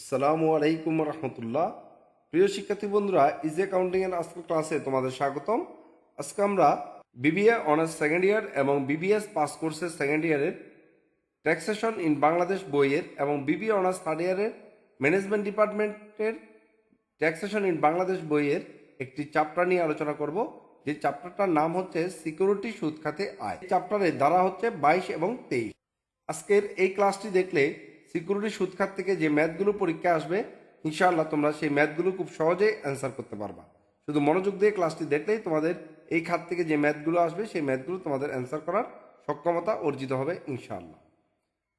আসসালামু আলাইকুম রহমতুল্লাহ। প্রিয় শিক্ষার্থী বন্ধুরা ইজি অ্যাকাউন্টিং এর আজকের ক্লাসে তোমাদের স্বাগতম। আজকে আমরা বিবিএ অনার্স সেকেন্ড ইয়ার এবং বিবিএস পাস কোর্সের সেকেন্ড ইয়ারের ট্যাক্সেশন ইন বাংলাদেশ বইয়ের এবং বিবিএ অনার্স থার্ড ইয়ারের ম্যানেজমেন্ট ডিপার্টমেন্টের ট্যাক্সেশন ইন বাংলাদেশ বইয়ের একটি চ্যাপ্টার নিয়ে আলোচনা করব। যে চ্যাপ্টারটার নাম হচ্ছে সিকিউরিটি সুদ খাতে আয়। চ্যাপ্টারের ধারা হচ্ছে বাইশ এবং তেইশ। আজকের এই ক্লাসটি দেখলে সিকিউরিটি সুদ খাত থেকে যে ম্যাথগুলো পরীক্ষা আসবে, ইনশাআল্লাহ তোমরা সেই ম্যাথগুলো খুব সহজেই অ্যান্সার করতে পারবা। শুধু মনোযোগ দিয়ে ক্লাসটি দেখলেই তোমাদের এই খাত থেকে যে ম্যাথগুলো আসবে, সেই ম্যাথগুলো তোমাদের অ্যান্সার করার সক্ষমতা অর্জিত হবে, ইনশাআল্লাহ।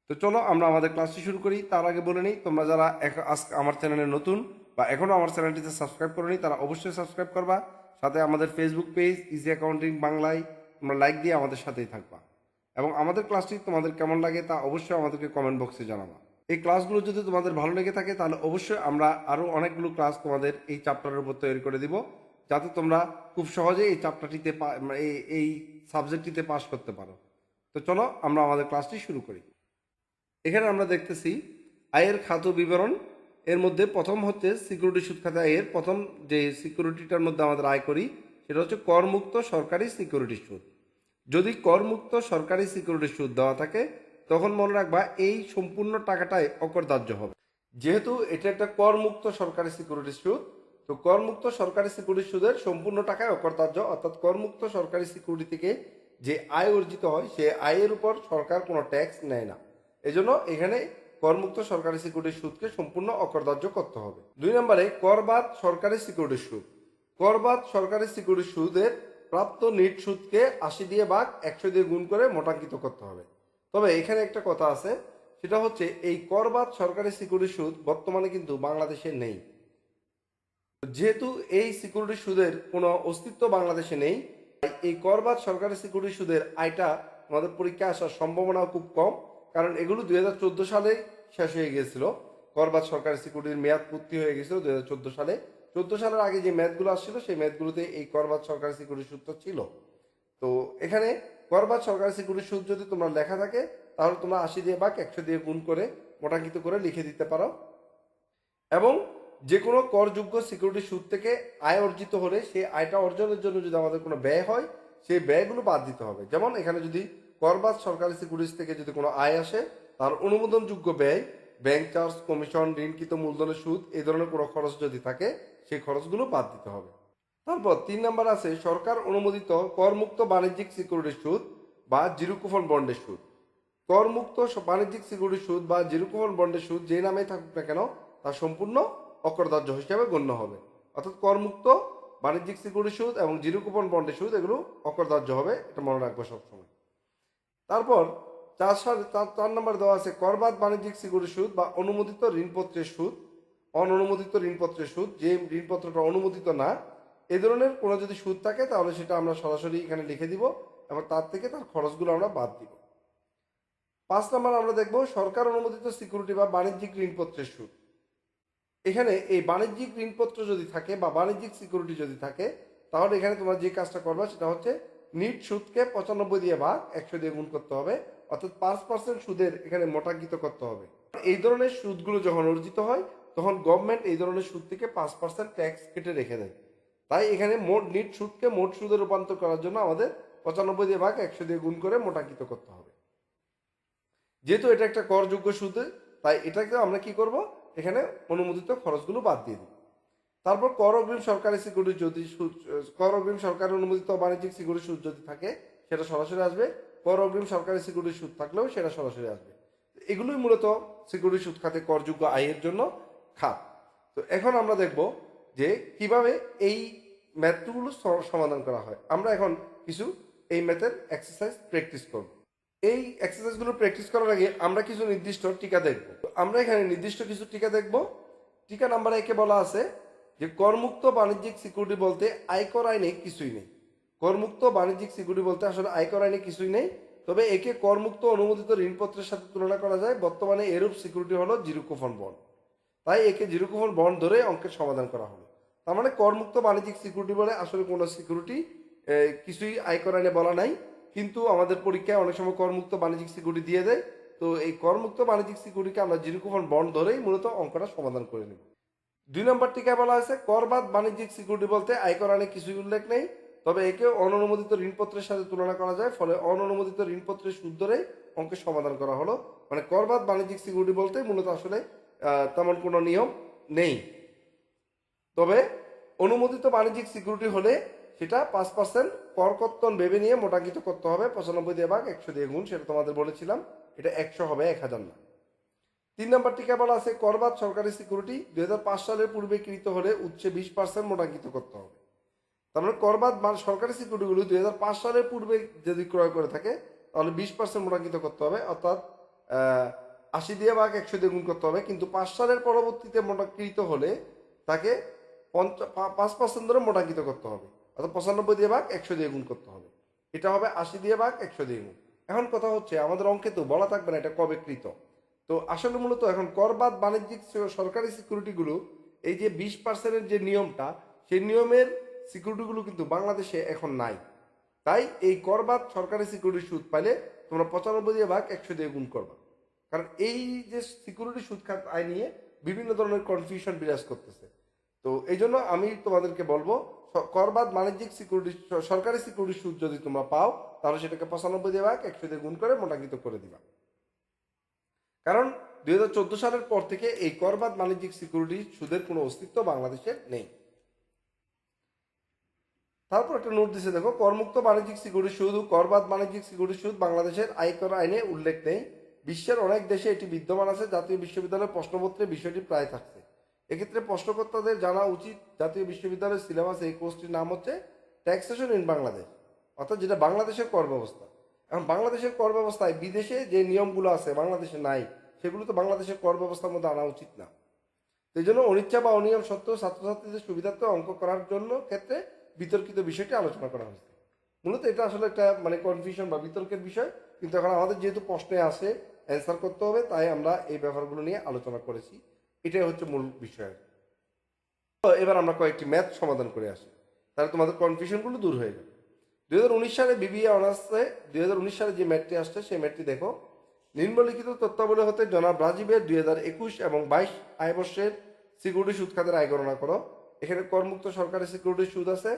তো চলো আমরা আমাদের ক্লাসটি শুরু করি। তার আগে বলে নিই, তোমরা যারা আমার চ্যানেলে নতুন বা এখনও আমার চ্যানেলটিতে সাবস্ক্রাইব করোনি, তারা অবশ্যই সাবস্ক্রাইব করবা। সাথে আমাদের ফেসবুক পেজ ইজি অ্যাকাউন্টিং বাংলায় তোমরা লাইক দিয়ে আমাদের সাথেই থাকবা। এবং আমাদের ক্লাসটি তোমাদের কেমন লাগে তা অবশ্যই আমাদেরকে কমেন্ট বক্সে জানাবা। এই ক্লাসগুলো যদি তোমাদের ভালো লেগে থাকে, তাহলে অবশ্যই আমরা আরও অনেকগুলো ক্লাস তোমাদের এই চ্যাপ্টারের উপর তৈরি করে দিব, যাতে তোমরা খুব সহজে এই চ্যাপ্টারটিতে পা- এই- এই সাবজেক্টটিতে পাশ করতে পারো। তো চলো আমরা আমাদের ক্লাসটি শুরু করি। এখানে আমরা দেখতেছি আয়ের খাত বিবরণ, এর মধ্যে প্রথম হচ্ছে সিকিউরিটি সুদ খাতে আয়ের প্রথম যে সিকিউরিটিটার মধ্যে আমাদের আয় করি, সেটা হচ্ছে করমুক্ত সরকারি সিকিউরিটি সুদ। যদি করমুক্ত সরকারি সিকিউরিটি সুদ দেওয়া থাকে, তখন মনে রাখবা এই সম্পূর্ণ টাকাটাই অকরদার্য হবে। যেহেতু এটা একটা করমুক্ত সরকারি সিকিউরিটি সুদ, তো করমুক্ত সরকারি সিকিউরিটি সুদের সম্পূর্ণ টাকায় অকরদার্য অর্থাৎ করমুক্ত সরকারি সিকিউরিটি থেকে যে আয় অর্জিত হয়, সে আয়ের উপর সরকার কোনো ট্যাক্স নেয় না। এজন্য এখানে করমুক্ত সরকারি সিকিউরিটি সুদকে সম্পূর্ণ অকরদার্য করতে হবে। দুই নম্বরে, করবাদ সরকারি সিকিউরিটি সুদ। করবাদ সরকারি সিকিউরিটি সুদের প্রাপ্ত নিট সুদকে আশি দিয়ে ভাগ একশো দিয়ে গুণ করে মোটাঙ্কিত করতে হবে। তবে এখানে একটা কথা আছে, সেটা হচ্ছে এই করবাদ সরকারি সিকিউরিটি সুদ বর্তমানে কিন্তু বাংলাদেশে নেই। যেহেতু এই সিকিউরিটি সুদের কোনো অস্তিত্ব বাংলাদেশে নেই এই করবাদ সরকারি সিকিউরিটি সুদের আয়টা আমাদের পরীক্ষা আসার সম্ভাবনাও খুব কম, কারণ এগুলো দুই হাজার চোদ্দ সালে শেষ হয়ে গিয়েছিল। করবাদ সরকারি সিকিউরিটির মেয়াদ পূর্তি হয়ে গেছিল দুই হাজার চোদ্দ সালে। চোদ্দ সালের আগে যে ম্যাথগুলো আসছিল, সেই ম্যাথগুলোতে এই করবাদ সরকারি সিকিউরিটি সুদটা ছিল। তো এখানে করবাদ সরকারি সিকিউরিটি সুদ যদি তোমরা লেখা থাকে, তাহলে তোমরা আশি দিয়ে বাক, একশো দিয়ে গুণ করে, মোটাঙ্কিত করে লিখে দিতে পারো। এবং যে কোনো করযোগ্য সিকিউরিটি সুদ থেকে আয় অর্জিত হলে সেই আয়টা অর্জনের জন্য যদি আমাদের কোনো ব্যয় হয়, সেই ব্যয়গুলো বাদ দিতে হবে। যেমন এখানে যদি করবাদ সরকারি সিকিউরিটিজ থেকে যদি কোনো আয় আসে, তার অনুমোদনযোগ্য ব্যয় ব্যাংক চার্জ কমিশন ঋণকৃত মূলধনের সুদ, এই ধরনের কোনো খরচ যদি থাকে সেই খরচগুলো বাদ দিতে হবে। তারপর তিন নাম্বার আছে, সরকার অনুমোদিত করমুক্ত বাণিজ্যিক সিকিউরিটি সুদ বা জিরো কুপন বন্ডের সুদ। করমুক্ত বাণিজ্যিক সিকিউরিটি সুদ বা জিরো কুপন বন্ডের সুদ যে নামেই থাকুক না কেন, তা সম্পূর্ণ অকরদার্য হিসাবে গণ্য হবে। অর্থাৎ করমুক্ত বাণিজ্যিক সিকিউরিটি সুদ এবং জিরো বন্ডের সুদ এগুলো অকরদার্য হবে, এটা মনে রাখব সবসময়। তারপর চার চার নম্বর দেওয়া আছে করবাদ বাণিজ্যিক সিকিউরিটি সুদ বা অনুমোদিত ঋণপত্রের সুদ অননুমোদিত ঋণপত্রের সুদ। যে ঋণপত্রটা অনুমোদিত না, এ ধরনের কোনো যদি সুদ থাকে, তাহলে সেটা আমরা সরাসরি এখানে লিখে দিব এবং তার থেকে তার খরচগুলো আমরা বাদ দিব। পাঁচ নম্বর আমরা দেখব সরকার অনুমোদিত সিকিউরিটি বা বাণিজ্যিক ঋণপত্রের সুদ। এখানে এই বাণিজ্যিক ঋণপত্র যদি থাকে বা বাণিজ্যিক সিকিউরিটি যদি থাকে, তাহলে এখানে তোমরা যে কাজটা করবে সেটা হচ্ছে নিট সুদকে পঁচানব্বই দিয়ে ভাগ, একশো দিয়ে গুণ করতে হবে, অর্থাৎ পাঁচ পার্সেন্ট সুদের এখানে মোটাঙ্কিত করতে হবে। এই ধরনের সুদগুলো যখন অর্জিত হয় তখন গভর্নমেন্ট এই ধরনের সুদ থেকে পাঁচ পার্সেন্ট ট্যাক্স কেটে রেখে দেয়। তাই এখানে মোট নিট সুদকে মোট সুদে রূপান্তর করার জন্য আমাদের পঁচানব্বই দিয়ে ভাগ একশো দিয়ে গুণ করে মোটাঙ্কিত করতে হবে। যেহেতু এটা একটা করযোগ্য সুদ, তাই এটাকে আমরা কি করব? এখানে অনুমোদিত খরচগুলো বাদ দিয়ে দিই তারপর কর অগ্রিম সরকারি সিকিউরিটি যদি সুদ, কর অগ্রিম সরকার অনুমোদিত বাণিজ্যিক সিকিউরিটি সুদ যদি থাকে, সেটা সরাসরি আসবে। কর অগ্রিম সরকারি সিকিউরিটি সুদ থাকলেও সেটা সরাসরি আসবে। এগুলোই মূলত সিকিউরিটি সুদ খাতে করযোগ্য আয়ের জন্য খাত তো এখন আমরা দেখব যে কীভাবে এই ম্যাথগুলো সমাধান করা হয়। আমরা এখন কিছু এই ম্যাথের এক্সারসাইজ প্র্যাকটিস করব। এই এক্সারসাইজগুলো প্র্যাকটিস করার আগে আমরা কিছু নির্দিষ্ট টিকা দেখব। আমরা এখানে নির্দিষ্ট কিছু টিকা দেখব। টিকা নাম্বার একে বলা আছে যে করমুক্ত বাণিজ্যিক সিকিউরিটি বলতে আয়কর আইনে কিছুই নেই। করমুক্ত বাণিজ্যিক সিকিউরিটি বলতে আসলে আয়কর আইনে কিছুই নেই। তবে একে করমুক্ত অনুমোদিত ঋণপত্রের সাথে তুলনা করা যায়। বর্তমানে এরূপ সিকিউরিটি হলো জিরো কুপন বন্ড। তাই একে জিরো বন্ড ধরে অঙ্কের সমাধান করা হলো। তার মানে করমুক্ত বাণিজ্যিক সিকিউরিটি বলে আসলে কোনো সিকিউরিটি কিছুই আয়কর আইনে বলা নাই। কিন্তু আমাদের পরীক্ষায় অনেক সময় করমুক্ত বাণিজ্যিক সিকিউরিটি দিয়ে দেয়। তো এই করমুক্ত বাণিজ্যিক সিকিউরিটিকে আমরা জিরো বন্ড ধরেই মূলত অঙ্কটা সমাধান করে নেব। দুই নম্বর টিকা বলা হয়েছে? করবাদ বাণিজ্যিক সিকিউরিটি বলতে আয়কর আইনে কিছুই উল্লেখ নেই। তবে একে অননুমোদিত ঋণপত্রের সাথে তুলনা করা যায়। ফলে অননুমোদিত ঋণপত্রের সুদ ধরেই অঙ্কের সমাধান করা হলো। মানে করবাদ বাণিজ্যিক সিকিউরিটি বলতে মূলত আসলে তেমন কোনো নিয়ম নেই। তবে অনুমোদিত বাণিজ্যিক সিকিউরিটি হলে সেটা পাঁচ পার্সেন্ট করকর্তন ভেবে নিয়ে মোটাঙ্কিত করতে হবে। পঁচানব্বই দিয়ে ভাগ, একশো দিয়ে গুণ, সেটা তোমাদের বলেছিলাম। এটা একশো হবে, এক হাজার না। তিন নম্বর টিকা বলা আছে করবাদ সরকারি সিকিউরিটি দুই হাজার পাঁচ সালের পূর্বে কৃত হলে উচ্চে বিশ পার্সেন্ট মোটাঙ্কিত করতে হবে। তার মানে করবাদ বা সরকারি সিকিউরিটিগুলো দুই সালের পূর্বে যদি ক্রয় করে থাকে, তাহলে বিশ পার্সেন্ট মোটাঙ্কিত করতে হবে। অর্থাৎ আশি দিয়ে ভাগ একশো দিয়ে গুণ করতে হবে, কিন্তু পাঁচ সালের পরবর্তীতে মোটাকৃত হলে তাকে পঞ্চ- পাঁচ পার্সেন্ট ধরে মোটাকৃত করতে হবে, অর্থাৎ পঁচানব্বই দিয়ে ভাগ একশো দিয়ে গুণ করতে হবে। এটা হবে আশি দিয়ে ভাগ একশো দিয়ে গুণ। এখন কথা হচ্ছে, আমাদের অঙ্কে তো বলা থাকবে না এটা কবে কৃত। তো আসলে মূলত এখন করবাদ বাণিজ্যিক সরকারি সিকিউরিটিগুলো, এই যে বিশ পার্সেন্টের যে নিয়মটা সেই নিয়মের সিকিউরিটিগুলো কিন্তু বাংলাদেশে এখন নাই। তাই এই করবাদ সরকারি সিকিউরিটি সুদ পাইলে তোমরা পঁচানব্বই দিয়ে ভাগ একশো দিয়ে গুণ করবা। কারণ এই যে সিকিউরিটি সুদ খাত আয় নিয়ে বিভিন্ন ধরনের কনফিউশন বিরাজ করতেছে। তো এই জন্য আমি তোমাদেরকে বলব করবাদ বাণিজ্যিক সিকিউরিটি সরকারি সিকিউরিটি সুদ যদি তোমরা পাও, তাহলে সেটাকে পঁচানব্বই দিয়ে ভাগ একশো দিয়ে গুণ করে মোটাকিত করে দিবা। কারণ দুই হাজার চোদ্দ সালের পর থেকে এই করবাদ বাণিজ্যিক সিকিউরিটি সুদের কোনো অস্তিত্ব বাংলাদেশে নেই। তারপর একটা নোট দিছে, দেখো, করমুক্ত বাণিজ্যিক সিকিউরিটি সুদ ও করবাদ বাণিজ্যিক সিকিউরিটি সুদ বাংলাদেশের আয়কর আইনে উল্লেখ নেই। বিশ্বের অনেক দেশে এটি বিদ্যমান আছে। জাতীয় বিশ্ববিদ্যালয়ের প্রশ্নপত্রে বিষয়টি প্রায় থাকছে। এক্ষেত্রে প্রশ্নকর্তাদের জানা উচিত জাতীয় বিশ্ববিদ্যালয়ের সিলেবাসে এই কোর্সটির নাম হচ্ছে ট্যাক্সেশন ইন বাংলাদেশ অর্থাৎ যেটা বাংলাদেশের কর ব্যবস্থা এখন বাংলাদেশের কর ব্যবস্থায় বিদেশে যে নিয়মগুলো আছে, বাংলাদেশে নাই, সেগুলো তো বাংলাদেশের কর ব্যবস্থার মধ্যে আনা উচিত না। এই জন্য অনিচ্ছা বা অনিয়ম সত্ত্বেও ছাত্রছাত্রীদের সুবিধার্থে অঙ্ক করার জন্য ক্ষেত্রে বিতর্কিত বিষয়টি আলোচনা করা হয়েছে। মূলত এটা আসলে একটা মানে কনফিউশন বা বিতর্কের বিষয়। কিন্তু এখন আমাদের যেহেতু প্রশ্নে আসে অ্যান্সার করতে হবে, তাই আমরা এই ব্যাপারগুলো নিয়ে আলোচনা করেছি। এটাই হচ্ছে মূল বিষয়। তো এবার আমরা কয়েকটি ম্যাথ সমাধান করে আসি। তাহলে তোমাদের কনফিউশনগুলো দূর হয়ে যাবে। দুই হাজার উনিশ সালে বিবিএ অনার্সে, দুই হাজার উনিশ সালে যে ম্যাথটি আসছে, সেই ম্যাথটি দেখো। নিম্নলিখিত তত্ত্বাবলী হতে জনাব রাজীবের দুই হাজার একুশ এবং বাইশ আয় বর্ষের সিকিউরিটি সুদ খাতের আয় গণনা করো। এখানে করমুক্ত সরকারি সিকিউরিটির সুদ আছে,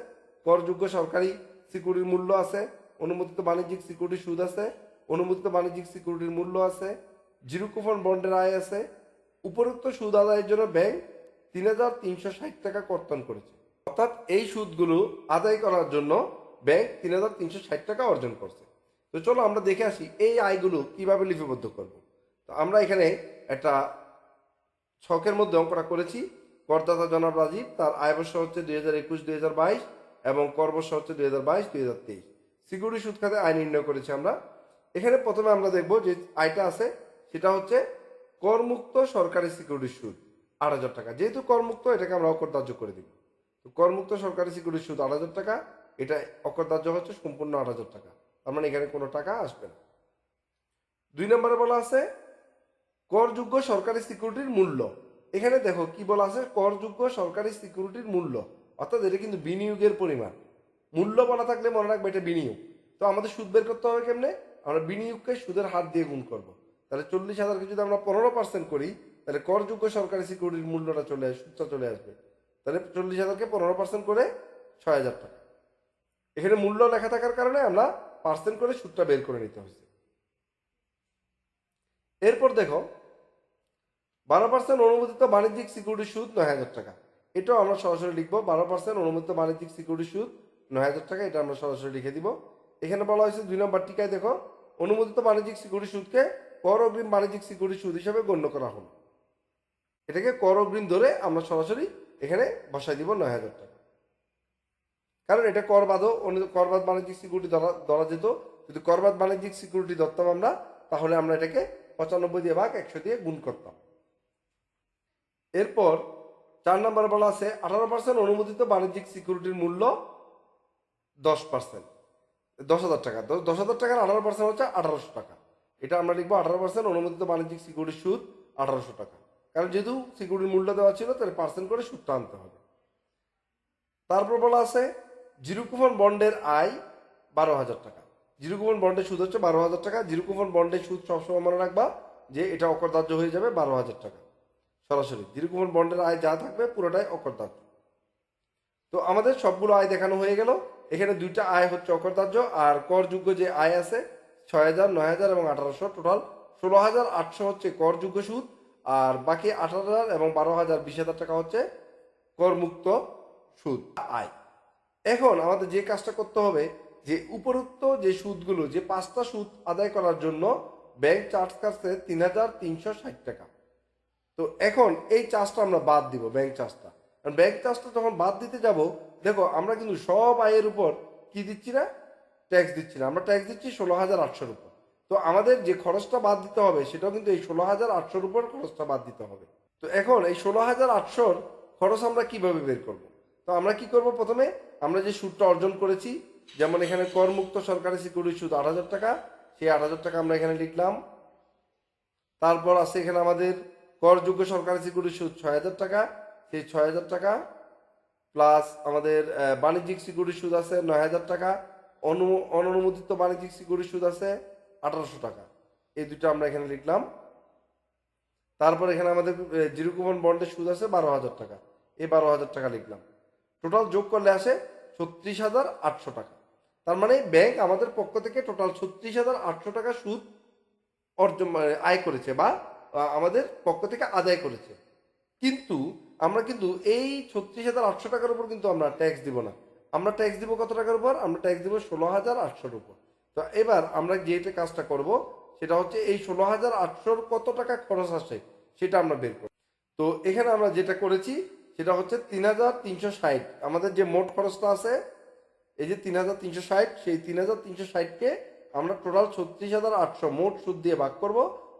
করযোগ্য সরকারি সিকিউরিটির মূল্য আছে, অনুমোদিত বাণিজ্যিক সিকিউরিটির সুদ আছে অনুমোদিত বাণিজ্যিক সিকিউরিটির মূল্য আছে জিরো কুপন বন্ডের আয় আছে। উপরোক্ত সুদ আদায়ের জন্য ব্যাংক তিন হাজার তিনশো ষাট টাকা কর্তন করেছে। অর্থাৎ এই সুদগুলো আদায় করার জন্য ব্যাংক তিন হাজার তিনশো ষাট টাকা অর্জন করছে। তো চলো আমরা দেখে আসি এই আয়গুলো কীভাবে লিপিবদ্ধ করব। তো আমরা এখানে একটা ছকের মধ্যে অঙ্কটা করেছি। করদাতা জনাব রাজীব, তার আয় বর্ষ হচ্ছে দুই হাজার একুশ, দুই হাজার বাইশ এবং কর বর্ষ হচ্ছে দুই হাজার বাইশ, দুই হাজার তেইশ। সিকিউরিটি সুদ খাতে আয় নির্ণয় করেছি আমরা। এখানে প্রথমে আমরা দেখব যে আয়টা আছে, সেটা হচ্ছে করমুক্ত সরকারি সিকিউরিটি সুদ, আট হাজার টাকা। যেহেতু করমুক্ত, এটাকে আমরা অকরদার্য করে দিব। তো করমুক্ত সরকারি সিকিউরিটি সুদ আট হাজার টাকা, এটা অকরদার্য হচ্ছে সম্পূর্ণ আট হাজার টাকা। তার মানে এখানে কোনো টাকা আসবে না। দুই নম্বরে বলা আছে, করযোগ্য সরকারি সিকিউরিটির মূল্য। এখানে দেখো কি বলা আছে, করযোগ্য সরকারি সিকিউরিটির মূল্য। অর্থাৎ এটা কিন্তু বিনিয়োগের পরিমাণ। মূল্য বলা থাকলে মনে রাখবে এটা বিনিয়োগ। তো আমাদের সুদ বের করতে হবে কেমনে? আমরা বিনিয়োগকে সুদের হাত দিয়ে গুণ করব। তাহলে চল্লিশ হাজারকে যদি আমরা পনেরো পার্সেন্ট করি, তাহলে করযোগ্য সরকারি সিকিউরিটির মূল্যটা চলে আসবে সুদটা চলে আসবে। তাহলে চল্লিশ হাজারকে পনেরো পার্সেন্ট করে ছয় হাজার টাকা। এখানে মূল্য লেখা থাকার কারণে আমরা পার্সেন্ট করে সুদটা বের করে নিতে হয়েছে। এরপর দেখো, বারো পার্সেন্ট অনুমোদিত বাণিজ্যিক সিকিউরিটি সুদ নয় হাজার টাকা। এটাও আমরা সরাসরি লিখব, বারো পার্সেন্ট অনুমোদিত বাণিজ্যিক সিকিউরিটি সুদ নয় হাজার টাকা, এটা আমরা সরাসরি লিখে দিব। এখানে বলা হয়েছে দুই নম্বর টিকায় দেখো অনুমোদিত বাণিজ্যিক সিকিউরিটি সুদকে কর অগ্রিম বাণিজ্যিক সিকিউরিটি সুদ হিসাবে গণ্য করা হলো। এটাকে কর অগ্রিম ধরে আমরা সরাসরি এখানে বসাই দিব নয় হাজার টাকা। কারণ এটা করবাদও করবাদ বাণিজ্যিক সিকিউরিটি ধরা ধরা যেত। যদি করবাদ বাণিজ্যিক সিকিউরিটি ধরতাম আমরা, তাহলে আমরা এটাকে পঁচানব্বই দিয়ে ভাগ একশো দিয়ে গুণ করতাম। এরপর চার নম্বর বলা আছে, আঠারো পার্সেন্ট অনুমোদিত বাণিজ্যিক সিকিউরিটির মূল্য দশ পার্সেন্ট দশ হাজার টাকা। দশ- হাজার টাকার আঠারো পার্সেন্ট হচ্ছে আঠারোশো টাকা। এটা আমরা লিখব আঠারো পার্সেন্ট অনুমোদিত বাণিজ্যিক সিকিউরিটির সুদ আঠারোশো টাকা। কারণ যেহেতু সিকিউরিটির মূল্য দেওয়া ছিল, তাহলে পার্সেন্ট করে সুদটা আনতে হবে। তারপর বলা আছে জিরো কুপন বন্ডের আয় বারো হাজার টাকা। জিরো কুপন বন্ডের সুদ হচ্ছে বারো হাজার টাকা। জিরো কুপন বন্ডের সুদ সবসময় মনে রাখবা যে এটা অকরদার্য হয়ে যাবে বারো হাজার টাকা। সরাসরি জিরো কুপন বন্ডের আয় যা থাকবে পুরোটাই অকরদার্য তো আমাদের সবগুলো আয় দেখানো হয়ে গেল। এখানে দুইটা আয় হচ্ছে অকরদার্য আর করযোগ্য যে আয় আছে ছয় হাজার নয় হাজার এবং আঠারোশো টোটাল ষোলো হাজার আটশো হচ্ছে করযোগ্য সুদ আর বাকি আঠারো হাজার এবং বারো হাজার বিশ হাজার টাকা হচ্ছে করমুক্ত সুদ, আয়। এখন আমাদের যে কাজটা করতে হবে, যে উপরোক্ত যে সুদগুলো, যে পাঁচটা সুদ আদায় করার জন্য ব্যাংক চার্জ কাটছে তিন হাজার তিনশো ষাট টাকা। তো এখন এই চার্জটা আমরা বাদ দিব, ব্যাংক চার্জটা। কারণ ব্যাংক চার্জটা যখন বাদ দিতে যাব, দেখো আমরা কিন্তু সব আয়ের উপর কি দিচ্ছি না? ট্যাক্স দিচ্ছি না। আমরা ট্যাক্স দিচ্ছি ষোলো হাজার আটশোর উপর। তো আমাদের যে খরচটা বাদ দিতে হবে, সেটাও কিন্তু এই ষোলো হাজার আটশোর উপর খরচটা বাদ দিতে হবে। তো এখন এই ষোলো হাজার আটশোর খরচ আমরা কীভাবে বের করব? তো আমরা কি করব প্রথমে? আমরা যে সুদটা অর্জন করেছি, যেমন এখানে করমুক্ত সরকারি সিকিউরিটি সুদ আট হাজার টাকা, সেই আট হাজার টাকা আমরা এখানে লিখলাম। তারপর আছে এখানে আমাদের করযোগ্য সরকারি সিকিউরিটি সুদ ছয় হাজার টাকা সেই ছয় হাজার টাকা প্লাস আমাদের বাণিজ্যিক সিকিউরিটি সুদ আছে নয় হাজার টাকা, অনু অননুমোদিত বাণিজ্যিক সিকিউরিটি সুদ আছে আঠারোশো টাকা। এই দুটো আমরা এখানে লিখলাম। তারপর এখানে আমাদের জিরো বন্ডের সুদ আছে বারো হাজার টাকা। এই বারো হাজার টাকা লিখলাম। টোটাল যোগ করলে আসে ছত্রিশ হাজার আটশো টাকা। তার মানে ব্যাংক আমাদের পক্ষ থেকে টোটাল ছত্রিশ হাজার আটশো টাকা সুদ অর্জন মানে আয় করেছে বা আমাদের পক্ষ থেকে আদায় করেছে। কিন্তু আমরা কিন্তু এই ছত্রিশ হাজার আটশো টাকার উপর কিন্তু আমরা ট্যাক্স দিব না। আমরা ট্যাক্স দিব কত টাকার উপর? আমরা ট্যাক্স দিব ষোলো হাজার আটশোর উপর। তো এবার আমরা যেটা কাজটা করব, সেটা হচ্ছে এই ষোলো হাজার আটশোর কত টাকা খরচ আসে, সেটা আমরা বের করব। তো এখানে আমরা যেটা করেছি, সেটা হচ্ছে তিন হাজার তিনশো ষাট। আমাদের যে মোট খরচটা আছে, এই যে তিন হাজার তিনশো ষাট, সেই তিন হাজার তিনশো ষাটকে আমরা টোটাল ছত্রিশ হাজার আটশো মোট সুদ দিয়ে ভাগ করব,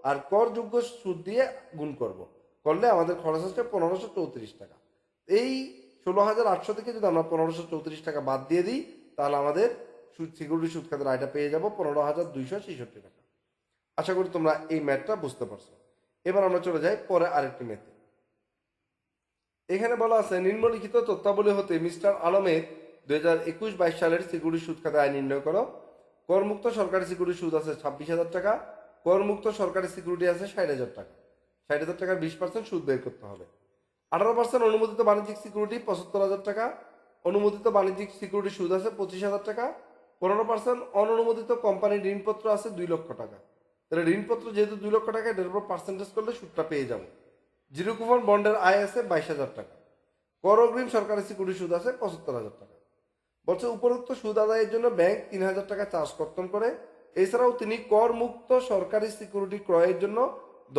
আর করযোগ্য সুদ দিয়ে গুণ করব। করলে আমাদের খরচ হচ্ছে পনেরোশো চৌত্রিশ টাকা। এই ষোলো হাজার আটশো থেকে যদি আমরা পনেরোশো চৌত্রিশ টাকা বাদ দিয়ে দিই, তাহলে আমাদের সুদ সিকিউরিটি সুদ খাতের আয়টা পেয়ে যাব পনেরো হাজার দুইশো ছেষট্টি টাকা। আশা করি তোমরা এই ম্যাথটা বুঝতে পারছ। এবার আমরা চলে যাই পরে আরেকটি ম্যাথে। এখানে বলা আছে, নিম্নলিখিত তথ্যাবলী হতে মিস্টার আলমের দুই হাজার একুশ বাইশ সালের সিকিউরিটি সুদ খাতে আয় নির্ণয় করো। করমুক্ত সরকারি সিকিউরিটি সুদ আছে ছাব্বিশ হাজার টাকা, করমুক্ত সরকারি সিকিউরিটি আছে ষাট হাজার টাকা। ষাট হাজার টাকার বিশ পার্সেন্ট সুদ বের করতে হবে। আঠারো পার্সেন্ট অনুমোদিত বাণিজ্যিক সিকিউরিটি পঁচাত্তর হাজার টাকা। অনুমোদিত বাণিজ্যিক সিকিউরিটি সুদ আছে পঁচিশ হাজার টাকা। পনেরো পার্সেন্ট অননুমোদিত কোম্পানির ঋণপত্র আছে দুই লক্ষ টাকা। তাহলে ঋণপত্র যেহেতু দুই লক্ষ টাকা, এটার উপর পার্সেন্টেজ করলে সুদটা পেয়ে যাব। জিরো কুপন বন্ডের আয় আছে বাইশ হাজার টাকা। কর অগ্রিম সরকারি সিকিউরিটি সুদ আছে পঁচাত্তর হাজার টাকা। বলছে, উপরোক্ত সুদ আদায়ের জন্য ব্যাংক তিন হাজার টাকা চার্জ কর্তন করে। এছাড়াও তিনি কর মুক্ত সরকারি সিকিউরিটি ক্রয়ের জন্য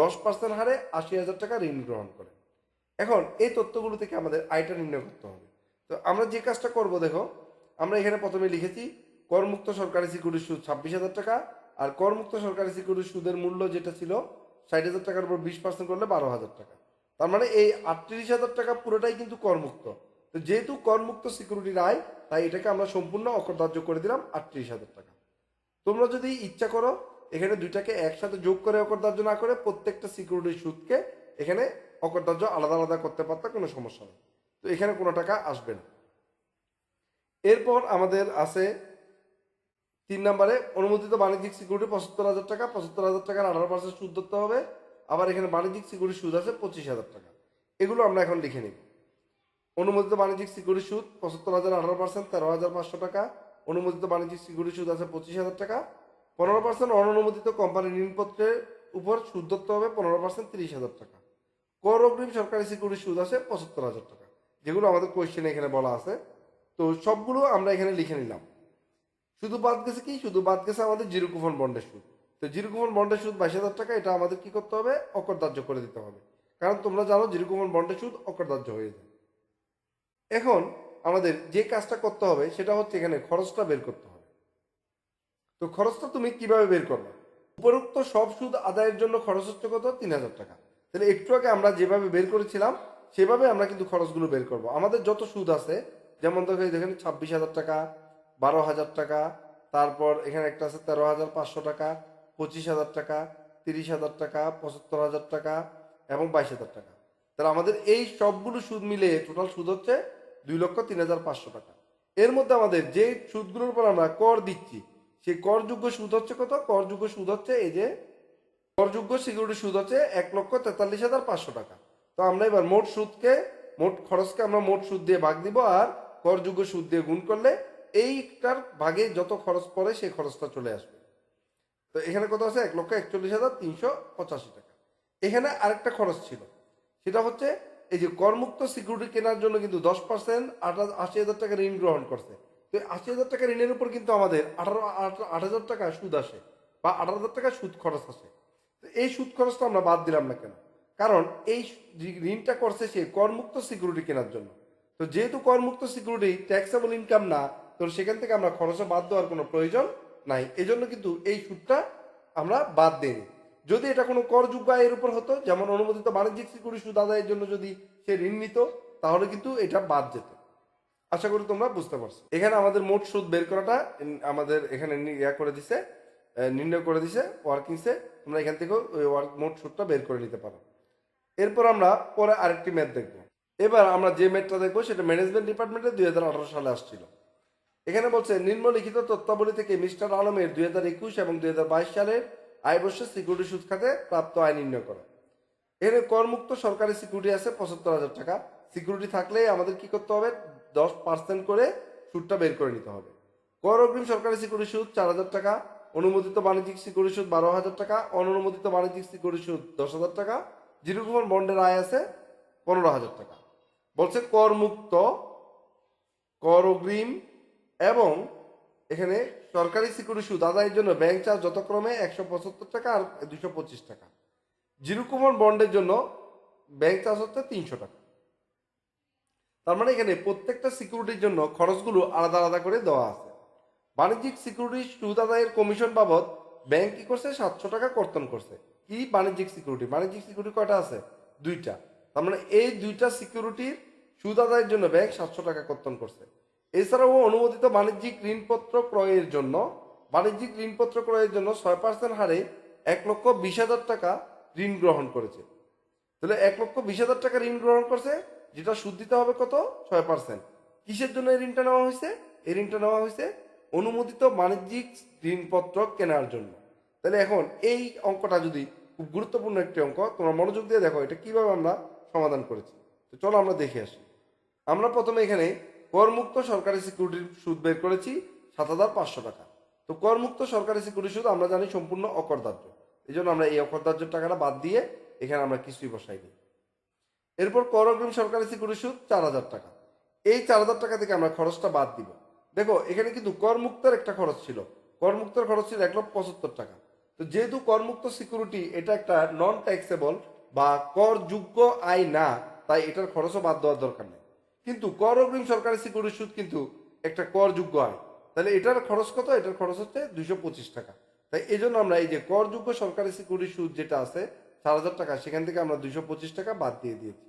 দশ পার্সেন্ট হারে আশি হাজার টাকা ঋণ গ্রহণ করে। এখন এই তথ্যগুলো থেকে আমাদের আয়টা নির্ণয় করতে হবে। তো আমরা যে কাজটা করব দেখো, আমরা এখানে প্রথমে লিখেছি, করমুক্ত সরকারি সিকিউরিটি সুদ ছাব্বিশ হাজার টাকা আর করমুক্ত সরকারি সিকিউরিটি সুদের মূল্য যেটা ছিল ষাট হাজার টাকার উপর বিশ পার্সেন্ট করলে বারো হাজার টাকা। তার মানে এই আটত্রিশ হাজার টাকা পুরোটাই কিন্তু করমুক্ত। তো যেহেতু করমুক্ত সিকিউরিটি আয় তাই এটাকে আমরা সম্পূর্ণ অকরদার্য করে দিলাম আটত্রিশ হাজার টাকা। তোমরা যদি ইচ্ছা করো এখানে দুইটাকে একসাথে যোগ করে অকরদার্য না করে প্রত্যেকটা সিকিউরিটির সুদকে এখানে অকরদার্য আলাদা আলাদা করতে পারতে কোনো সমস্যা নেই। তো এখানে কোনো টাকা আসবে না। এরপর আমাদের আছে তিন নম্বরে অনুমোদিত বাণিজ্যিক সিকিউরিটি পঁচাত্তর হাজার টাকা, পঁচাত্তর হাজার টাকার আঠারো পার্সেন্ট সুদ ধরতে হবে। আবার এখানে বাণিজ্যিক সিকিউরিটি সুদ আছে পঁচিশ হাজার টাকা। এগুলো আমরা এখন লিখে নিব। অনুমোদিত বাণিজ্যিক সিকিউরিটি সুদ পঁচাত্তর হাজার আঠারো পার্সেন্ট তেরো হাজার পাঁচশো টাকা। অনুমোদিত বাণিজ্যিক সিকিউরিটি সুদ আছে পঁচিশ হাজার টাকা। পনেরো পার্সেন্ট অননুমোদিত কোম্পানির ঋণপত্রের উপর সুদ ধরতে হবে পনেরো পার্সেন্ট তিরিশ হাজার টাকা। কর অগ্রিম সরকারি সিকিউরিটি সুদ আছে পঁচাত্তর হাজার টাকা। যেগুলো আমাদের কোয়েশ্চেনে এখানে বলা আছে। তো সবগুলো আমরা এখানে লিখে নিলাম। শুধু বাদ গেছে কি? শুধু বাদ গেছে আমাদের জিরো কুপন বন্ডের সুদ। তো জিরো কুপন বন্ডের সুদ বাইশ হাজার টাকা, এটা আমাদের কি করতে হবে? অকরদার্য করে দিতে হবে। কারণ তোমরা জানো জিরো কুপন বন্ডের সুদ অকরদার্য হয়ে যায়। এখন আমাদের যে কাজটা করতে হবে সেটা হচ্ছে এখানে খরচটা বের করতে হবে। তো খরচটা তুমি কীভাবে বের করবে উপরোক্ত সব সুদ আদায়ের জন্য খরচ হচ্ছে কত? তিন হাজার টাকা। তাহলে একটু আগে আমরা যেভাবে বের করেছিলাম, সেভাবে আমরা কিন্তু খরচগুলো বের করব। আমাদের যত সুদ আছে, যেমন দেখো দেখেন ছাব্বিশ হাজার টাকা, বারো হাজার টাকা, তারপর এখানে একটা আছে তেরো হাজার পাঁচশো টাকা, পঁচিশ হাজার টাকা, তিরিশ হাজার টাকা, পঁচাত্তর হাজার টাকা এবং বাইশ হাজার টাকা। তাহলে আমাদের এই সবগুলো সুদ মিলে টোটাল সুদ হচ্ছে দুই লক্ষ তিন হাজার পাঁচশো টাকা। এর মধ্যে আমাদের যে সুদগুলোর উপর আমরা কর দিচ্ছি সেই করযোগ্য সুদ হচ্ছে কত? করযোগ্য সুদ হচ্ছে এই যে করযোগ্য সিকিউরিটি সুদ হচ্ছে এক লক্ষ তেতাল্লিশ হাজার পাঁচশো টাকা। তো আমরা এবার মোট সুদকে, মোট খরচকে আমরা মোট সুদ দিয়ে ভাগ দিব আর করযোগ্য সুদ দিয়ে গুণ করলে এইটার ভাগে যত খরচ পড়ে সেই খরচটা চলে আসবে। তো এখানে কত আছে? এক লক্ষ একচল্লিশ হাজার তিনশো পঁচাশি টাকা। এখানে আরেকটা খরচ ছিল। সেটা হচ্ছে এই যে করমুক্ত সিকিউরিটি কেনার জন্য কিন্তু দশ পার্সেন্ট আশি হাজার টাকা ঋণ গ্রহণ করছে। তো আশি হাজার টাকা ঋণের উপর কিন্তু আমাদের আঠারো আট হাজার টাকা সুদ আসে বা আঠারো হাজার টাকা সুদ খরচ আসে। তো এই সুদ খরচটা আমরা বাদ দিলাম না কেন? কারণ এই ঋণটা করছে সে করমুক্ত সিকিউরিটি কেনার জন্য। তো যেহেতু করমুক্ত সিকিউরিটি ট্যাক্সেবল ইনকাম না, তো সেখান থেকে আমরা খরচে বাদ দেওয়ার কোনো প্রয়োজন নাই। এজন্য কিন্তু এই সুদটা আমরা বাদ দিইনি। যদি এটা কোনো করযোগ্য আয়ের উপর হতো, যেমন অনুমোদিত বাণিজ্যিক সিকিউরিটি সুদ আদায়ের জন্য যদি সে ঋণ নিত, তাহলে কিন্তু এটা বাদ যেত। আশা করি তোমরা বুঝতে পারছ। এখানে আমাদের মোট সুদ বের করাটা আমাদের এখানে ইয়া করে দিছে নির্ণয় করে দিছে ওয়ার্কিংসে তোমরা এখান থেকেও ওই ওয়ার্ক মোট সুদটা বের করে নিতে পারো। এরপর আমরা পরে আরেকটি ম্যাথ দেখব। এবার আমরা যে ম্যাথটা দেখব সেটা ম্যানেজমেন্ট ডিপার্টমেন্টে দুই হাজার আঠারো সালে আসছিল। এখানে বলছে, নিম্নলিখিত তত্ত্বাবলী থেকে মিস্টার আলমের দুই হাজার একুশ এবং দুই হাজার বাইশ সালের আয় বর্ষে সিকিউরিটি সুদ খাতে প্রাপ্ত আয় নির্ণয় করা। এখানে করমুক্ত সরকারি সিকিউরিটি আছে পঁচাত্তর হাজার টাকা। সিকিউরিটি থাকলে আমাদের কি করতে হবে? দশ পার্সেন্ট করে সুদটা বের করে নিতে হবে। কর অগ্রিম সরকারি সিকিউরিটি সুদ চার হাজার টাকা, অনুমোদিত বাণিজ্যিক সিকিউরিটি সুদ বারো হাজার টাকা, অননুমোদিত বাণিজ্যিক সিকিউরিটি সুদ দশ হাজার টাকা জিরো কুপন বন্ডের আয় আছে পনেরো হাজার টাকা। বলছে করমুক্ত, কর অগ্রিম এবং এখানে সরকারি সিকিউরিটি সুদ আদায়ের জন্য ব্যাংক চার্জ যথাক্রমে একশো পঁচাত্তর টাকা আর দুশো পঁচিশ টাকা। জিরো কুপন বন্ডের জন্য ব্যাংক চার্জ হচ্ছে তিনশো টাকা। তার মানে এখানে প্রত্যেকটা সিকিউরিটির জন্য খরচগুলো আলাদা আলাদা করে দেওয়া আছে। বাণিজ্যিক সিকিউরিটি সুদ আদায়ের কমিশন বাবদ ব্যাংক কি করছে? সাতশো টাকা কর্তন করছে। কি বাণিজ্যিক সিকিউরিটি বাণিজ্যিক সিকিউরিটি কয়টা আছে? দুইটা। তার মানে এই দুইটা সিকিউরিটির সুদ আদায়ের জন্য ব্যাংক সাতশো টাকা কর্তন করছে। এছাড়াও অনুমোদিত বাণিজ্যিক ঋণপত্র ক্রয়ের জন্য, বাণিজ্যিক ঋণপত্র ক্রয়ের জন্য ছয় পার্সেন্ট হারে এক লক্ষ বিশ হাজার টাকা ঋণ গ্রহণ করেছে। তাহলে এক লক্ষ বিশ হাজার টাকা ঋণ গ্রহণ করছে যেটা সুদ দিতে হবে কত? ছয় পার্সেন্ট কিসের জন্য এই ঋণটা নেওয়া হয়েছে? এই ঋণটা নেওয়া হয়েছে অনুমোদিত বাণিজ্যিক ঋণপত্র কেনার জন্য। তাহলে এখন এই অঙ্কটা যদি খুব গুরুত্বপূর্ণ একটি অঙ্ক, তোমরা মনোযোগ দিয়ে দেখো এটা কীভাবে আমরা সমাধান করেছি। তো চলো আমরা দেখে আসি। আমরা প্রথমে এখানে করমুক্ত সরকারি সিকিউরিটির সুদ বের করেছি সাত হাজার পাঁচশো টাকা। তো করমুক্ত সরকারি সিকিউরিটি সুদ আমরা জানি সম্পূর্ণ অকরদার্য। এই জন্য আমরা এই অকরদার্যের টাকাটা বাদ দিয়ে এখানে আমরা কিছুই বসাই দিই এরপর কর অগ্রিম সরকারি সিকিউরিটি সুদ চার হাজার টাকা। এই চার হাজার টাকা থেকে আমরা খরচটা বাদ দিব। দেখো, এখানে কিন্তু করমুক্তের একটা খরচ ছিল। করমুক্তের খরচ ছিল এক লক্ষ পঁচাত্তর টাকা। তো যেহেতু করমুক্ত সিকিউরিটি এটা একটা নন ট্যাক্সেবল বা করযোগ্য আয় না, তাই এটার খরচও বাদ দেওয়ার দরকার নেই। কিন্তু কর অগ্রিম সরকারি সিকিউরিটি সুদ কিন্তু একটা করযোগ্য আয়। তাহলে এটার খরচ কত? এটার খরচ হচ্ছে দুইশো পঁচিশ টাকা। তাই এই জন্য আমরা এই যে করযোগ্য সরকারি সিকিউরিটি সুদ যেটা আছে চার হাজার টাকা, সেখান থেকে আমরা দুশো পঁচিশ টাকা বাদ দিয়ে দিয়েছি।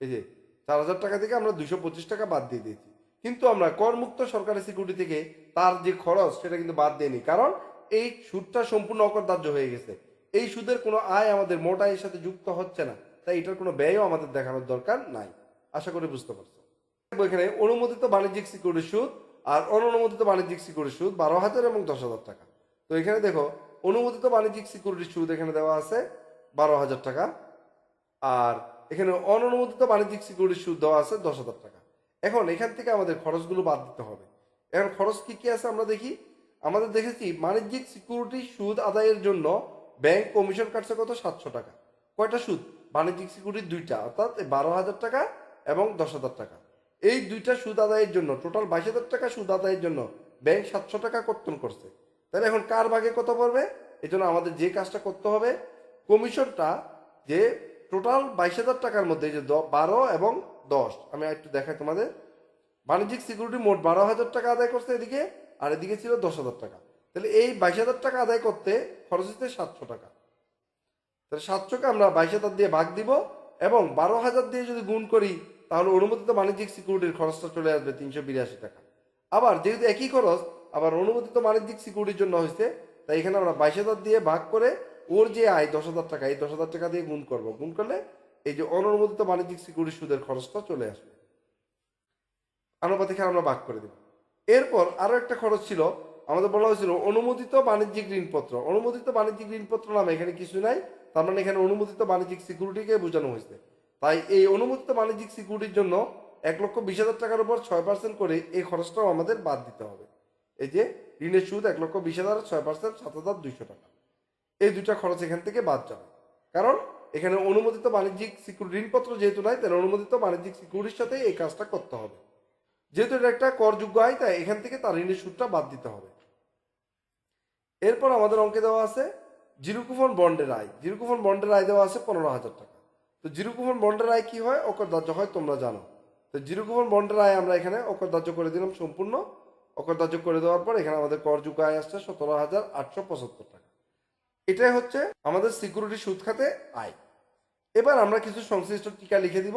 এই যে, চার হাজার টাকা থেকে আমরা দুশো পঁচিশ টাকা বাদ দিয়ে দিয়েছি। কিন্তু আমরা করমুক্ত সরকারি সিকিউরিটি থেকে তার যে খরচ, সেটা কিন্তু বাদ দিইনি। কারণ এই সুদটা সম্পূর্ণ অকরদার্য হয়ে গেছে। এই সুদের কোনো আয় আমাদের মোট আয়ের সাথে যুক্ত হচ্ছে না। তাই এটার কোনো ব্যয়ও আমাদের দেখানোর দরকার নাই। আশা করি বুঝতে পারছ। এখানে অনুমোদিত বাণিজ্যিক সিকিউরিটি সুদ আর অননুমোদিত বাণিজ্যিক সিকিউরিটি সুদ বারো হাজার এবং দশ হাজার টাকা। তো এখানে দেখো অনুমোদিত বাণিজ্যিক সিকিউরিটি সুদ এখানে দেওয়া আছে, বারো হাজার টাকা। আর এখানে অননুমোদিত বাণিজ্যিক সিকিউরিটি সুদ দেওয়া আছে দশ হাজার টাকা। এখন এখান থেকে আমাদের খরচগুলো বাদ দিতে হবে। এখন খরচ কি কী আছে আমরা দেখি? আমাদের দেখেছি, বাণিজ্যিক সিকিউরিটি সুদ আদায়ের জন্য ব্যাংক কমিশন কাটছে কত? সাতশো টাকা। কয়টা সুদ? বাণিজ্যিক সিকিউরিটি দুইটা, অর্থাৎ বারো হাজার টাকা এবং দশ হাজার টাকা। এই দুইটা সুদ আদায়ের জন্য টোটাল বাইশ হাজার টাকা সুদ আদায়ের জন্য ব্যাংক সাতশো টাকা কর্তন করছে। তাহলে এখন কার ভাগে কত পড়বে? এই জন্য আমাদের যে কাজটা করতে হবে, কমিশনটা যে টোটাল বাইশ হাজার টাকার মধ্যে যে বারো এবং দশ, আমি একটু দেখাই তোমাদের। বাণিজ্যিক সিকিউরিটি মোট বারো হাজার টাকা আদায় করছে এদিকে, আর এদিকে ছিল দশ হাজার টাকা। তাহলে এই বাইশ হাজার টাকা আদায় করতে খরচ হচ্ছে সাতশো টাকা। তাহলে সাতশোকে আমরা বাইশ হাজার দিয়ে ভাগ দিব এবং বারো হাজার দিয়ে যদি গুণ করি, তাহলে অনুমোদিত বাণিজ্যিক সিকিউরিটির খরচটা চলে আসবে তিনশো বিরাশি টাকা। আবার যেহেতু একই খরচ আবার অনুমোদিত বাণিজ্যিক সিকিউরিটির জন্য হয়েছে, তাই এখানে আমরা বাইশ হাজার দিয়ে ভাগ করে ওর যে আয়, দশ হাজার টাকা, এই দশ হাজার টাকা দিয়ে গুণ করব। গুণ করলে এই যে অননুমোদিত বাণিজ্যিক সিকিউরিটি সুদের খরচটা চলে আসবে। আনুপাতিক আমরা ভাগ করে দেব। এরপর আরও একটা খরচ ছিল, আমাদের বলা হয়েছিল অনুমোদিত বাণিজ্যিক ঋণপত্র। অনুমোদিত বাণিজ্যিক ঋণপত্র নামে এখানে কিছু নাই, তার মানে এখানে অনুমোদিত বাণিজ্যিক সিকিউরিটিকে বোঝানো হয়েছে। তাই এই অনুমোদিত বাণিজ্যিক সিকিউরিটির জন্য এক লক্ষ বিশ হাজার টাকার উপর ছয় পার্সেন্ট করে এই খরচটাও আমাদের বাদ দিতে হবে। এই যে ঋণের সুদ এক লক্ষ বিশ হাজার ছয় পার্সেন্ট, সাত হাজার দুইশো টাকা। এই দুইটা খরচ এখান থেকে বাদ যাবে। কারণ এখানে অনুমোদিত বাণিজ্যিক সিকিউরিটি ঋণপত্র যেহেতু নাই, তাহলে অনুমোদিত বাণিজ্যিক সিকিউরিটির সাথে এই কাজটা করতে হবে। যেহেতু এটা একটা করযোগ্য আয়, তাই এখান থেকে তার ঋণের সুদটা বাদ দিতে হবে। এরপর আমাদের অঙ্কে দেওয়া আছে জিরো কুপন বন্ডের আয়। জিরো কুপন বন্ডের আয় দেওয়া আছে পনেরো হাজার টাকা। তো জিরো কুপন বন্ডের আয় কি হয়? অকর ধার্য হয়, তোমরা জানো। তো জিরো কুপন বন্ডের আয় আমরা এখানে অকর ধার্য করে দিলাম সম্পূর্ণ। অকর করে দেওয়ার পর এখানে আমাদের করযোগ্য আয় আসছে সতেরো হাজার আটশো পঁচাত্তর টাকা। এটাই হচ্ছে আমাদের সিকিউরিটি সুদ খাতে আয়। এবার আমরা কিছু সংশ্লিষ্ট টিকা লিখে দিব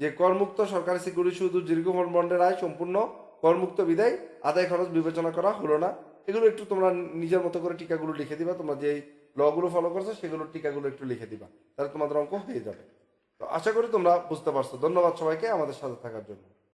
যে করমুক্ত সরকারি সিকিউরিটি সুদ ও দীর্ঘফল বন্ডের আয় সম্পূর্ণ করমুক্ত বিদায়, আদায় খরচ বিবেচনা করা হলো না। এগুলো একটু তোমরা নিজের মতো করে টিকাগুলো লিখে দিবা, তোমরা যেই লগুলো ফলো করছ সেগুলো টিকাগুলো একটু লিখে দিবা, তাহলে তোমাদের অঙ্ক হয়ে যাবে। তো আশা করি তোমরা বুঝতে পারছ। ধন্যবাদ সবাইকে আমাদের সাথে থাকার জন্য।